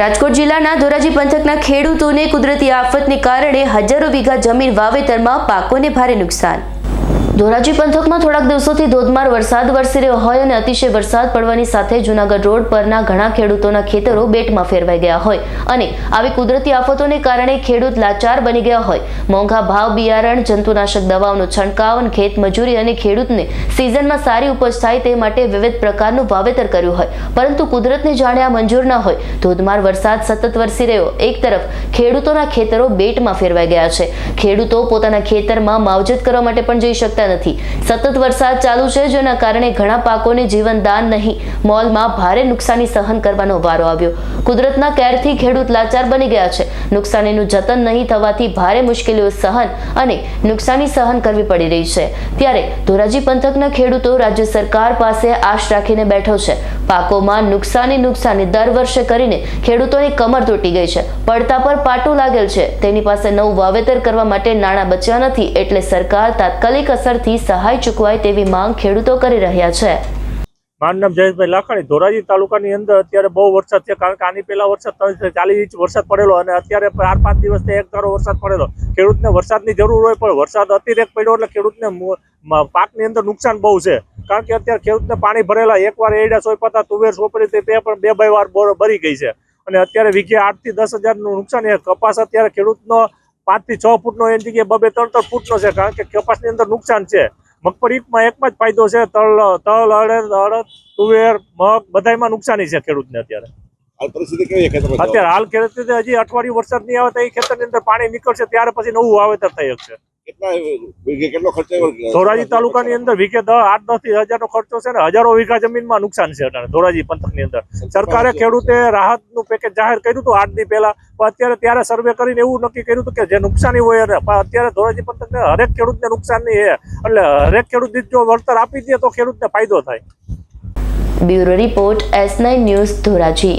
રાજકોટ જિલ્લાના ધોરાજી પંથકના ખેડૂતોને કુદરતી આફતને કારણે હજારો વીઘા જમીન વાવેતરમાં પાકોને ભારે નુકસાન. ધોરાજી પંથકમાં થોડાક દિવસોથી ધોધમાર વરસાદ વરસી રહ્યો હોય અને અતિશય વરસાદ પડવાની સાથે જૂનાગઢ રોડ પરના ઘણા ખેડૂતોના ખેતરો બેટમાં ફેરવાઈ ગયા હોય અને આવી કુદરતી આફતોને કારણે ખેડૂત લાચાર બની ગયા હોય. મોંઘા ભાવ, બિયારણ, જંતુનાશક દવાઓનો છંટકાવ અને ખેત મજૂરી અને ખેડૂતને સિઝનમાં સારી ઉપજ થાય તે માટે વિવિધ પ્રકારનું વાવેતર કર્યું હોય. પરંતુ કુદરતને જાણે આ મંજૂર ન હોય. ધોધમાર વરસાદ સતત વરસી રહ્યો. એક તરફ ખેડૂતોના ખેતરો બેટમાં ફેરવાઈ ગયા છે. ખેડૂતો પોતાના ખેતરમાં માવજત કરવા માટે પણ જઈ શકતા નથી. સતત વરસાદ ચાલુ છે, જેના કારણે ઘણા પાકોને જીવનદાન નહીં. મોલમાં ભારે નુકસાની સહન કરવાનો વારો આવ્યો. કુદરતના કેરથી ખેડૂત લાચાર બની ગયા છે. નુકસાનીનું જતન નહીં થવાથી ભારે મુશ્કેલીઓ સહન અને નુકસાની સહન કરવી પડી રહી છે. ત્યારે ધોરાજી પંથકના ખેડૂતો રાજ્ય સરકાર પાસે આશ રાખીને બેઠો છે. પાકોમાં નુકસાની નુકસાની દર વર્ષે કરીને ખેડૂતોની કમર તૂટી ગઈ છે. પડતા પર પાટું લાગેલ છે. તેની પાસે નવું વાવેતર કરવા માટે નાણાં બચ્યા નથી એટલે સરકાર તાત્કાલિક અસરથી સહાય ચૂકવાય તેવી માંગ ખેડૂતો કરી રહ્યા છે. મારું નામ જયેશભાઈ લાખાણી. ધોરાજી તાલુકાની અંદર અત્યારે બહુ વરસાદ છે, કારણ કે આની પહેલા વરસાદ ત્રણ ચાલીસ ઇંચ વરસાદ પડેલો અને અત્યારે ચાર પાંચ દિવસથી એક ધારો વરસાદ પડેલો. ખેડૂતને વરસાદની જરૂર હોય પણ વરસાદ અતિરેક પડ્યો એટલે ખેડૂતને પાકની અંદર નુકસાન બહુ છે. કારણ કે અત્યારે ખેડૂતને પાણી ભરેલા એકવાર એડા સોયપાતા તુવેર સોપરી તે પણ બે બે વાર ભરી ગઈ છે. અને અત્યારે વીઘે આઠથી દસ હજારનું નુકસાન એ કપાસ અત્યારે ખેડૂતનો પાંચથી છ ફૂટનો એની જગ્યાએ બબે ત્રણ ત્રણ ફૂટનો છે, કારણ કે કપાસની અંદર નુકસાન છે. મગફળીમાં એકમાં જ ફાયદો છે, તલ તલ, અડદ અડદ, તુવેર, મગ, બધાયમાં નુકસાની છે ખેડૂતને અત્યારે. પરિસ્થિતિ કેવી છે અત્યારે હાલ ખેડૂત હજી અઠવાડિયું વરસાદ નહીં આવે તો એ ખેતરની અંદર પાણી નીકળશે ત્યારે પછી નવું વાવેતર થઈ શકશે. કેટલા વીઘે કેટલો ખર્ચો ધોરાજી તાલુકાની અંદર વીઘે દસ આઠ દસથી હજારનો ખર્ચો છે ને હજારો વીઘા જમીનમાં નુકસાન છે અત્યારે ધોરાજી પંથકની અંદર. સરકારે ખેડૂતે રાહતનું પેકેજ જાહેર કર્યું હતું આઠ દી પહેલા પણ અત્યારે ત્યારે સર્વે કરીને એવું નક્કી કર્યું હતું કે જે નુકસાની હોય અને અત્યારે ધોરાજી પંથકને હરેક ખેડૂતને નુકસાનની છે એટલે હરેક ખેડૂત જો વળતર આપી દે તો ખેડૂતને ફાયદો થાય. Bureau report S nine news Dhoraji.